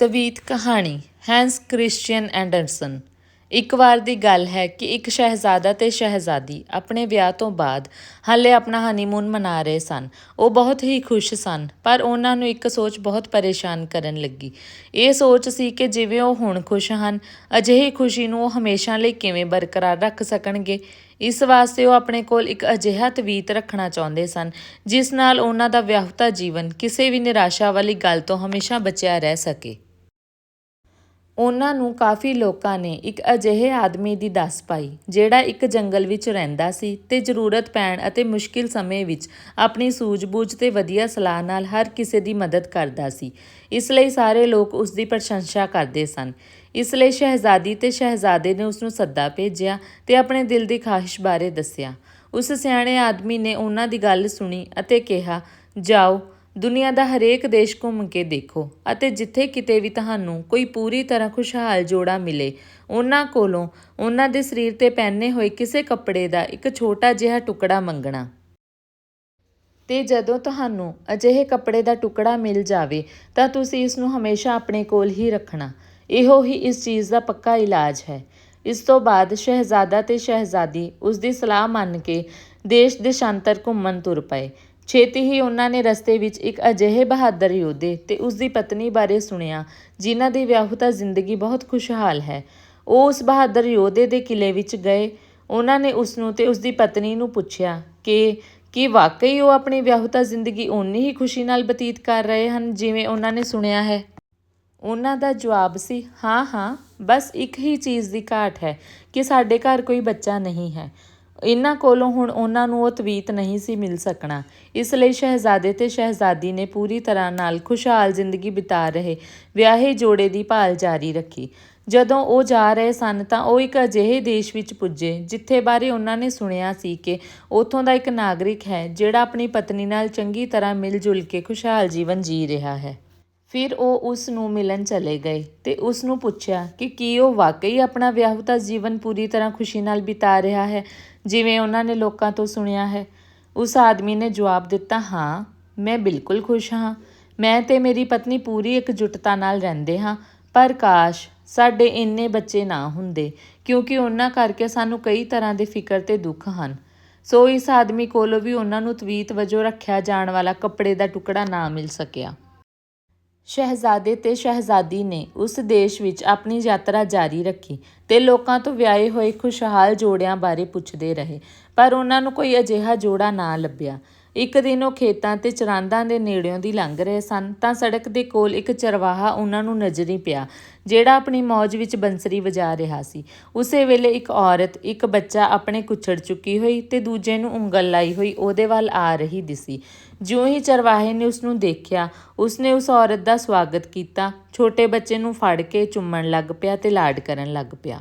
ਤਵੀਤ ਕਹਾਣੀ, hence Christian Anderson. ਇੱਕ ਵਾਰ ਦੀ ਗੱਲ ਹੈ ਕਿ ਇੱਕ ਸ਼ਹਿਜ਼ਾਦਾ ਤੇ ਸ਼ਹਿਜ਼ਾਦੀ ਆਪਣੇ ਵਿਆਹ ਤੋਂ ਬਾਅਦ ਹਾਲੇ ਆਪਣਾ ਹਨੀਮੂਨ ਮਨਾ ਰਹੇ ਸਨ। ਉਹ ਬਹੁਤ ਹੀ ਖੁਸ਼ ਸਨ, ਪਰ ਉਹਨਾਂ ਨੂੰ ਇੱਕ ਸੋਚ ਬਹੁਤ ਪਰੇਸ਼ਾਨ ਕਰਨ ਲੱਗੀ। ਇਹ ਸੋਚ ਸੀ ਕਿ ਜਿਵੇਂ ਉਹ ਹੁਣ ਖੁਸ਼ ਹਨ, ਅਜਿਹੀ ਖੁਸ਼ੀ ਨੂੰ ਉਹ ਹਮੇਸ਼ਾ ਲਈ ਕਿਵੇਂ ਬਰਕਰਾਰ ਰੱਖ ਸਕਣਗੇ? ਇਸ ਵਾਸਤੇ ਉਹ ਆਪਣੇ ਕੋਲ ਇੱਕ ਅਜਿਹਾ ਤਵੀਤ ਰੱਖਣਾ ਚਾਹੁੰਦੇ ਸਨ, ਜਿਸ ਨਾਲ ਉਹਨਾਂ ਦਾ ਵਿਆਹੁਤਾ ਜੀਵਨ ਕਿਸੇ ਵੀ ਨਿਰਾਸ਼ਾ ਵਾਲੀ ਗੱਲ ਤੋਂ ਹਮੇਸ਼ਾ ਬਚਿਆ ਰਹਿ ਸਕੇ। ਉਹਨਾਂ ਨੂੰ ਕਾਫੀ ਲੋਕਾਂ ਨੇ ਇੱਕ ਅਜਿਹੇ ਆਦਮੀ ਦੀ ਦੱਸ ਪਾਈ, ਜਿਹੜਾ ਇੱਕ ਜੰਗਲ ਵਿੱਚ ਰਹਿੰਦਾ ਸੀ ਤੇ ਜ਼ਰੂਰਤ ਪੈਣ ਅਤੇ ਮੁਸ਼ਕਿਲ ਸਮੇਂ ਵਿੱਚ ਆਪਣੀ ਸੂਝ-ਬੂਝ ਤੇ ਵਧੀਆ ਸਲਾਹ ਨਾਲ ਹਰ ਕਿਸੇ ਦੀ ਮਦਦ ਕਰਦਾ ਸੀ। ਇਸ ਲਈ ਸਾਰੇ ਲੋਕ ਉਸ ਦੀ ਪ੍ਰਸ਼ੰਸਾ ਕਰਦੇ ਸਨ। ਇਸ ਲਈ ਸ਼ਹਿਜ਼ਾਦੀ ਤੇ ਸ਼ਹਿਜ਼ਾਦੇ ਨੇ ਉਸ ਨੂੰ ਸੱਦਾ ਭੇਜਿਆ ਤੇ ਆਪਣੇ ਦਿਲ ਦੀ ਖਾਹਿਸ਼ ਬਾਰੇ ਦੱਸਿਆ। ਉਸ ਸਿਆਣੇ ਆਦਮੀ ਨੇ ਉਹਨਾਂ ਦੀ ਗੱਲ ਸੁਣੀ ਅਤੇ ਕਿਹਾ, ਜਾਓ ਦੁਨੀਆ ਦਾ ਹਰੇਕ ਦੇਸ਼ ਘੁੰਮ ਕੇ ਦੇਖੋ ਅਤੇ ਜਿੱਥੇ ਕਿਤੇ ਵੀ ਤੁਹਾਨੂੰ ਕੋਈ ਪੂਰੀ ਤਰ੍ਹਾਂ ਖੁਸ਼ਹਾਲ ਜੋੜਾ ਮਿਲੇ, ਉਹਨਾਂ ਕੋਲੋਂ ਉਹਨਾਂ ਦੇ ਸਰੀਰ ਤੇ ਪਹਿਨੇ ਹੋਏ ਕਿਸੇ ਕੱਪੜੇ ਦਾ ਇੱਕ ਛੋਟਾ ਜਿਹਾ ਟੁਕੜਾ ਮੰਗਣਾ। ਤੇ ਜਦੋਂ ਤੁਹਾਨੂੰ ਅਜਿਹੇ ਕੱਪੜੇ ਦਾ ਟੁਕੜਾ ਮਿਲ ਜਾਵੇ, ਤਾਂ ਤੁਸੀਂ ਇਸ ਨੂੰ ਹਮੇਸ਼ਾ ਆਪਣੇ ਕੋਲ ਹੀ ਰੱਖਣਾ। ਇਹੋ ਹੀ ਇਸ ਚੀਜ਼ ਦਾ ਪੱਕਾ ਇਲਾਜ ਹੈ। ਇਸ ਤੋਂ ਬਾਅਦ ਸ਼ਹਿਜ਼ਾਦਾ ਤੇ ਸ਼ਹਿਜ਼ਾਦੀ ਉਸ ਦੀ ਸਲਾਹ ਮੰਨ ਕੇ ਦੇਸ਼ ਦੇਸ਼ਾਂਤਰ ਘੁੰਮਣ ਤੁਰ ਪਏ। ਛੇਤੀ ਹੀ ਉਹਨਾਂ ਨੇ ਰਸਤੇ ਵਿੱਚ ਇੱਕ ਅਜਿਹੇ ਬਹਾਦਰ ਯੋਧੇ ਤੇ ਉਸ ਦੀ ਪਤਨੀ ਬਾਰੇ ਸੁਣਿਆ, ਜਿਨ੍ਹਾਂ ਦੀ ਵਿਆਹੁਤਾ ਜ਼ਿੰਦਗੀ ਬਹੁਤ ਖੁਸ਼ਹਾਲ ਹੈ। ਉਹ ਉਸ ਬਹਾਦਰ ਯੋਧੇ ਦੇ ਕਿਲੇ ਵਿੱਚ ਗਏ। ਉਹਨਾਂ ਨੇ ਉਸ ਨੂੰ ਤੇ ਉਸ ਦੀ ਪਤਨੀ ਨੂੰ ਪੁੱਛਿਆ ਕਿ, ਕੀ ਵਾਕਈ ਉਹ ਆਪਣੀ ਵਿਆਹੁਤਾ ਜ਼ਿੰਦਗੀ ਓਨੀ ਹੀ ਖੁਸ਼ੀ ਨਾਲ ਬਤੀਤ ਕਰ ਰਹੇ ਹਨ ਜਿਵੇਂ ਉਹਨਾਂ ਨੇ ਸੁਣਿਆ ਹੈ? ਉਹਨਾਂ ਦਾ ਜਵਾਬ ਸੀ, ਹਾਂ ਹਾਂ, ਬਸ ਇੱਕ ਹੀ ਚੀਜ਼ ਦੀ ਘਾਟ ਹੈ ਕਿ ਸਾਡੇ ਘਰ ਕੋਈ ਬੱਚਾ ਨਹੀਂ ਹੈ। ਇਹਨਾਂ ਕੋਲੋਂ ਹੁਣ ਉਹਨਾਂ ਨੂੰ ਉਹ ਤਵੀਤ ਨਹੀਂ ਸੀ ਮਿਲ ਸਕਣਾ। ਇਸ ਲਈ ਸ਼ਹਿਜ਼ਾਦੇ ਤੇ ਸ਼ਹਿਜ਼ਾਦੀ ਨੇ ਪੂਰੀ ਤਰ੍ਹਾਂ ਨਾਲ ਖੁਸ਼ਹਾਲ ਜ਼ਿੰਦਗੀ ਬਿਤਾ ਰਹੇ, ਵਿਆਹੇ ਜੋੜੇ ਦੀ ਭਾਲ ਜਾਰੀ ਰੱਖੀ। ਜਦੋਂ ਉਹ ਜਾ ਰਹੇ ਸਨ ਤਾਂ ਉਹ ਇੱਕ ਅਜਿਹੇ ਦੇਸ਼ ਵਿੱਚ ਪੁੱਜੇ, ਜਿੱਥੇ ਬਾਰੇ ਉਹਨਾਂ ਨੇ ਸੁਣਿਆ ਸੀ ਕਿ ਉੱਥੋਂ ਦਾ ਇੱਕ ਨਾਗਰਿਕ ਹੈ, ਜਿਹੜਾ ਆਪਣੀ ਪਤਨੀ ਨਾਲ ਚੰਗੀ ਤਰ੍ਹਾਂ ਮਿਲ ਜੁਲ ਕੇ ਖੁਸ਼ਹਾਲ ਜੀਵਨ ਜੀ ਰਿਹਾ ਹੈ। ਫਿਰ ਉਹ ਉਸ ਨੂੰ ਮਿਲਣ ਚਲੇ ਗਏ ਤੇ ਉਸ ਨੂੰ ਪੁੱਛਿਆ ਕਿ ਕੀ ਉਹ ਵਾਕਈ ਆਪਣਾ ਵਿਆਹੁਤਾ ਜੀਵਨ ਪੂਰੀ ਤਰ੍ਹਾਂ ਖੁਸ਼ੀ ਨਾਲ ਬਿਤਾ ਰਿਹਾ ਹੈ, ਜਿਵੇਂ ਉਹਨਾਂ ਨੇ ਲੋਕਾਂ ਤੋਂ ਸੁਣਿਆ ਹੈ। ਉਸ ਆਦਮੀ ਨੇ ਜਵਾਬ ਦਿੱਤਾ, ਹਾਂ, ਮੈਂ ਬਿਲਕੁਲ ਖੁਸ਼ ਹਾਂ। ਮੈਂ ਤੇ ਮੇਰੀ ਪਤਨੀ ਪੂਰੀ ਇਕਜੁੱਟਤਾ ਨਾਲ ਰਹਿੰਦੇ ਹਾਂ, ਪਰ ਕਾਸ਼ ਸਾਡੇ ਇੰਨੇ ਬੱਚੇ ਨਾ ਹੁੰਦੇ, ਕਿਉਂਕਿ ਉਹਨਾਂ ਕਰਕੇ ਸਾਨੂੰ ਕਈ ਤਰ੍ਹਾਂ ਦੇ ਫਿਕਰ ਤੇ ਦੁੱਖ ਹਨ। ਸੋ ਇਸ ਆਦਮੀ ਕੋਲੋਂ ਵੀ ਉਹਨਾਂ ਨੂੰ ਤਵੀਤ ਵਜੋਂ ਰੱਖਿਆ ਜਾਣ ਵਾਲਾ ਕੱਪੜੇ ਦਾ ਟੁਕੜਾ ਨਾ ਮਿਲ ਸਕਿਆ। ਸ਼ਹਿਜ਼ਾਦੇ ਤੇ ਸ਼ਹਿਜ਼ਾਦੀ ਨੇ ਉਸ ਦੇਸ਼ ਵਿੱਚ ਆਪਣੀ ਯਾਤਰਾ ਜਾਰੀ ਰੱਖੀ ਤੇ ਲੋਕਾਂ ਤੋਂ ਵਿਆਹੇ ਹੋਏ ਖੁਸ਼ਹਾਲ ਜੋੜਿਆਂ ਬਾਰੇ ਪੁੱਛਦੇ ਰਹੇ, ਪਰ ਉਹਨਾਂ ਨੂੰ ਕੋਈ ਅਜਿਹਾ ਜੋੜਾ ਨਾ ਲੱਭਿਆ। ਇੱਕ ਦਿਨ ਉਹ ਖੇਤਾਂ ਤੇ ਚਰਾਂਦਾਂ ਦੇ ਨੇੜਿਓਂ ਦੀ ਲੰਘ ਰਹੇ ਸਨ, ਤਾਂ ਸੜਕ ਦੇ ਕੋਲ ਇੱਕ ਚਰਵਾਹਾ ਉਹਨਾਂ ਨੂੰ ਨਜ਼ਰੀ ਪਿਆ, ਜਿਹੜਾ ਆਪਣੀ ਮੌਜ ਵਿੱਚ ਬੰਸਰੀ ਵਜਾ ਰਿਹਾ ਸੀ। ਉਸੇ ਵੇਲੇ ਇੱਕ ਔਰਤ, ਇੱਕ ਬੱਚਾ ਆਪਣੇ ਕੁੱਛੜ ਚੁੱਕੀ ਹੋਈ ਤੇ ਦੂਜੇ ਨੂੰ ਉਂਗਲ ਲਾਈ ਹੋਈ ਉਹਦੇ ਵੱਲ ਆ ਰਹੀ ਦਿਸੀ। ਜਿਉਂ ਹੀ ਚਰਵਾਹੇ ਨੇ ਉਸ ਨੂੰ ਦੇਖਿਆ, ਉਸਨੇ ਉਸ ਔਰਤ ਦਾ ਸਵਾਗਤ ਕੀਤਾ, ਛੋਟੇ ਬੱਚੇ ਨੂੰ ਫੜ ਕੇ ਚੁੰਮਣ ਲੱਗ ਪਿਆ ਤੇ ਲਾਡ ਕਰਨ ਲੱਗ ਪਿਆ।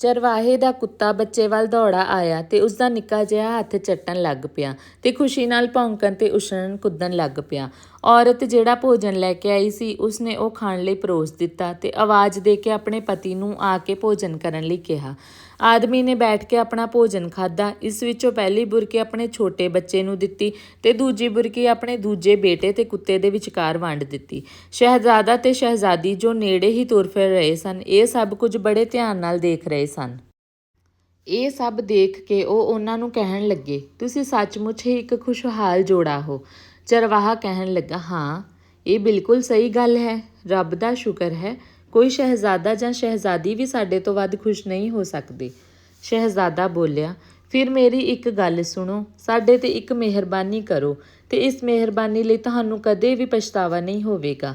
ਚਰਵਾਹੇ ਦਾ ਕੁੱਤਾ ਬੱਚੇ ਵੱਲ ਦੌੜਾ ਆਇਆ ਤੇ ਉਸ ਦਾ ਨਿੱਕਾ ਜਿਹਾ ਹੱਥ ਚੱਟਣ ਲੱਗ ਪਿਆ ਤੇ ਖੁਸ਼ੀ ਨਾਲ ਭੌਂਕਣ ਤੇ ਉਛਲਣ ਕੁੱਦਣ ਲੱਗ ਪਿਆ। ਔਰਤ ਜਿਹੜਾ ਭੋਜਨ ਲੈ ਕੇ ਆਈ ਸੀ, ਉਸਨੇ ਉਹ ਖਾਣ ਲਈ ਪਰੋਸ ਦਿੱਤਾ ਤੇ ਆਵਾਜ਼ ਦੇ ਕੇ ਆਪਣੇ ਪਤੀ ਨੂੰ ਆ ਕੇ ਭੋਜਨ ਕਰਨ ਲਈ ਕਿਹਾ। ਆਦਮੀ ਨੇ ਬੈਠ ਕੇ ਆਪਣਾ ਭੋਜਨ ਖਾਦਾ ਇਸ ਵਿੱਚੋਂ ਪਹਿਲੀ ਬੁਰਕੀ ਆਪਣੇ ਛੋਟੇ ਬੱਚੇ ਨੂੰ ਦਿੱਤੀ ਤੇ ਦੂਜੀ ਬੁਰਕੀ ਆਪਣੇ ਦੂਜੇ ਬੇਟੇ ਤੇ ਕੁੱਤੇ ਦੇ ਵਿਚਕਾਰ ਵੰਡ ਦਿੱਤੀ। ਸ਼ਹਿਜ਼ਾਦਾ ਤੇ ਸ਼ਹਿਜ਼ਾਦੀ ਜੋ ਨੇੜੇ ਹੀ ਤੁਰ ਫਿਰ ਰਹੇ ਸਨ, ਇਹ ਸਭ ਕੁਝ ਬੜੇ ਧਿਆਨ ਨਾਲ ਦੇਖ ਰਹੇ ਸਨ। ਇਹ ਸਭ ਦੇਖ ਕੇ ਉਹ ਉਹਨਾਂ ਨੂੰ ਕਹਿਣ ਲੱਗੇ, ਤੁਸੀਂ ਸੱਚਮੁੱਚ ਹੀ ਇੱਕ ਖੁਸ਼ਹਾਲ ਜੋੜਾ ਹੋ। ਚਰਵਾਹਾ ਕਹਿਣ ਲੱਗਾ, ਹਾਂ, ਇਹ ਬਿਲਕੁਲ ਸਹੀ ਗੱਲ ਹੈ, ਰੱਬ ਦਾ ਸ਼ੁਕਰ ਹੈ, ਕੋਈ ਸ਼ਹਿਜ਼ਾਦਾ ਜਾਂ ਸ਼ਹਿਜ਼ਾਦੀ ਵੀ ਸਾਡੇ ਤੋਂ ਵੱਧ ਖੁਸ਼ ਨਹੀਂ ਹੋ ਸਕਦੇ। ਸ਼ਹਿਜ਼ਾਦਾ ਬੋਲਿਆ, ਫਿਰ ਮੇਰੀ ਇੱਕ ਗੱਲ ਸੁਣੋ, ਸਾਡੇ ਤੇ ਇੱਕ ਮਿਹਰਬਾਨੀ ਕਰੋ ਤੇ ਇਸ ਮਿਹਰਬਾਨੀ ਲਈ ਤੁਹਾਨੂੰ ਕਦੇ ਵੀ ਪਛਤਾਵਾ ਨਹੀਂ ਹੋਵੇਗਾ।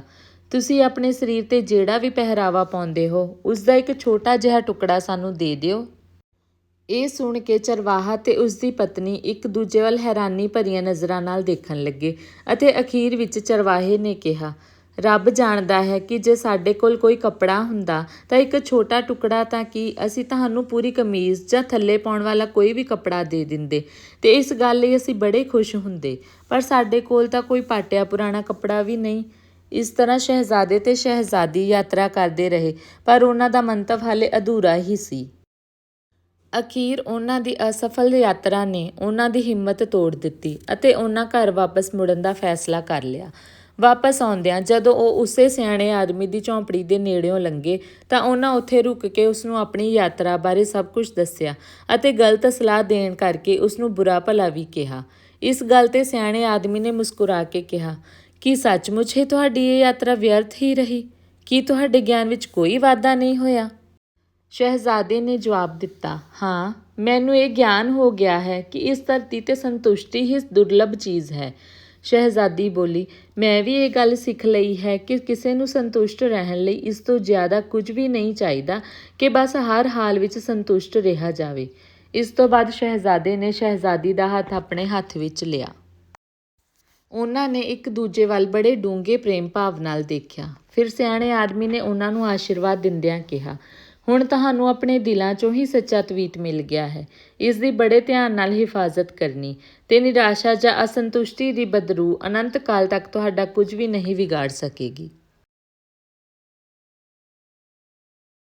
ਤੁਸੀਂ ਆਪਣੇ ਸਰੀਰ ਤੇ ਜਿਹੜਾ ਵੀ ਪਹਿਰਾਵਾ ਪਾਉਂਦੇ ਹੋ ਉਸ ਦਾ ਇੱਕ ਛੋਟਾ ਜਿਹਾ ਟੁਕੜਾ ਸਾਨੂੰ ਦੇ ਦਿਓ ਇਹ ਸੁਣ ਕੇ ਚਰਵਾਹਾ ਤੇ ਉਸ ਦੀ ਪਤਨੀ ਇੱਕ ਦੂਜੇ ਵੱਲ ਹੈਰਾਨੀ ਭਰੀਆਂ ਨਜ਼ਰਾਂ ਨਾਲ ਦੇਖਣ ਲੱਗੇ ਅਤੇ ਅਖੀਰ ਵਿੱਚ ਚਰਵਾਹੇ ਨੇ ਕਿਹਾ, ਰੱਬ ਜਾਣਦਾ ਹੈ ਕਿ ਜੇ ਸਾਡੇ ਕੋਲ ਕੋਈ ਕੱਪੜਾ ਹੁੰਦਾ ਤਾਂ ਇੱਕ ਛੋਟਾ ਟੁਕੜਾ ਤਾਂ ਕੀ ਅਸੀਂ ਤੁਹਾਨੂੰ ਪੂਰੀ ਕਮੀਜ਼ ਜਾਂ ਥੱਲੇ ਪਾਉਣ ਵਾਲਾ ਕੋਈ ਵੀ ਕੱਪੜਾ ਦੇ ਦਿੰਦੇ? ਤੇ ਇਸ ਗੱਲ ਲਈ ਅਸੀਂ ਬੜੇ ਖੁਸ਼ ਹੁੰਦੇ। ਪਰ ਸਾਡੇ ਕੋਲ ਤਾਂ ਕੋਈ ਪਾਟਿਆ ਪੁਰਾਣਾ ਕੱਪੜਾ ਵੀ ਨਹੀਂ ਇਸ ਤਰ੍ਹਾਂ ਸ਼ਹਿਜ਼ਾਦੇ ਤੇ ਸ਼ਹਿਜ਼ਾਦੀ ਯਾਤਰਾ ਕਰਦੇ ਰਹੇ, ਪਰ ਉਹਨਾਂ ਦਾ ਮੰਤਵ ਹਾਲੇ ਅਧੂਰਾ ਹੀ ਸੀ। ਅਖੀਰ ਉਹਨਾਂ ਦੀ ਅਸਫਲ ਯਾਤਰਾ ਨੇ ਉਹਨਾਂ ਦੀ ਹਿੰਮਤ ਤੋੜ ਦਿੱਤੀ ਅਤੇ ਉਹਨਾਂ ਘਰ ਵਾਪਸ ਮੁੜਨ ਦਾ ਫੈਸਲਾ ਕਰ ਲਿਆ। ਵਾਪਸ ਆਉਂਦਿਆਂ ਜਦੋਂ ਉਹ ਉਸੇ ਸਿਆਣੇ ਆਦਮੀ ਦੀ ਝੌਂਪੜੀ ਦੇ ਨੇੜਿਓਂ ਲੰਘੇ ਤਾਂ ਉਹਨਾਂ ਉੱਥੇ ਰੁਕ ਕੇ ਉਸ ਨੂੰ ਆਪਣੀ ਯਾਤਰਾ ਬਾਰੇ ਸਭ ਕੁਝ ਦੱਸਿਆ ਅਤੇ ਗਲਤ ਸਲਾਹ ਦੇਣ ਕਰਕੇ ਉਸ ਨੂੰ ਬੁਰਾ ਭਲਾ ਵੀ ਕਿਹਾ। ਇਸ ਗੱਲ ਤੇ ਸਿਆਣੇ ਆਦਮੀ ਨੇ ਮੁਸਕਰਾ ਕੇ ਕਿਹਾ, ਕਿ ਸੱਚਮੁੱਚ ਹੀ ਤੁਹਾਡੀ ਇਹ ਯਾਤਰਾ ਵਿਅਰਥ ਹੀ ਰਹੀ? ਕੀ ਤੁਹਾਡੇ ਗਿਆਨ ਵਿੱਚ ਕੋਈ ਵਾਧਾ ਨਹੀਂ ਹੋਇਆ? ਸ਼ਹਿਜ਼ਾਦੇ ਨੇ ਜਵਾਬ ਦਿੱਤਾ, ਹਾਂ, ਮੈਨੂੰ ਇਹ ਗਿਆਨ ਹੋ ਗਿਆ ਹੈ ਕਿ ਇਸ ਧਰਤੀ ਤੇ ਸੰਤੁਸ਼ਟੀ ਹੀ ਦੁਰਲੱਭ ਚੀਜ਼ ਹੈ। ਸ਼ਹਿਜ਼ਾਦੀ ਬੋਲੀ, ਮੈਂ ਵੀ ਇਹ ਗੱਲ ਸਿੱਖ ਲਈ ਹੈ ਕਿ ਕਿਸੇ ਨੂੰ ਸੰਤੁਸ਼ਟ ਰਹਿਣ ਲਈ ਇਸ ਤੋਂ ਜ਼ਿਆਦਾ ਕੁਝ ਵੀ ਨਹੀਂ ਚਾਹੀਦਾ ਕਿ ਬਸ ਹਰ ਹਾਲ ਵਿੱਚ ਸੰਤੁਸ਼ਟ ਰਿਹਾ ਜਾਵੇ। ਇਸ ਤੋਂ ਬਾਅਦ ਸ਼ਹਿਜ਼ਾਦੇ ਨੇ ਸ਼ਹਿਜ਼ਾਦੀ ਦਾ ਹੱਥ ਆਪਣੇ ਹੱਥ ਵਿੱਚ ਲਿਆ। ਉਹਨਾਂ ਨੇ ਇੱਕ ਦੂਜੇ ਵੱਲ ਬੜੇ ਡੂੰਘੇ ਪ੍ਰੇਮ ਭਾਵ ਨਾਲ ਦੇਖਿਆ। ਫਿਰ ਸਿਆਣੇ ਆਦਮੀ ਨੇ ਉਹਨਾਂ ਨੂੰ ਆਸ਼ੀਰਵਾਦ ਦਿੰਦਿਆਂ ਕਿਹਾ ਹੁਣ ਤੁਹਾਨੂੰ ਆਪਣੇ ਦਿਲਾਂ 'ਚੋਂ ਹੀ ਸੱਚਾ ਤਵੀਤ ਮਿਲ ਗਿਆ ਹੈ। ਇਸ ਦੀ ਬੜੇ ਧਿਆਨ ਨਾਲ ਹਿਫਾਜ਼ਤ ਕਰਨੀ। ਤੇ ਨਿਰਾਸ਼ਾ ਜਾਂ ਅਸੰਤੁਸ਼ਟੀ ਦੀ ਬਦਰੂ ਅਨੰਤ ਕਾਲ ਤੱਕ ਤੁਹਾਡਾ ਕੁਝ ਵੀ ਨਹੀਂ ਵਿਗਾੜ ਸਕੇਗੀ।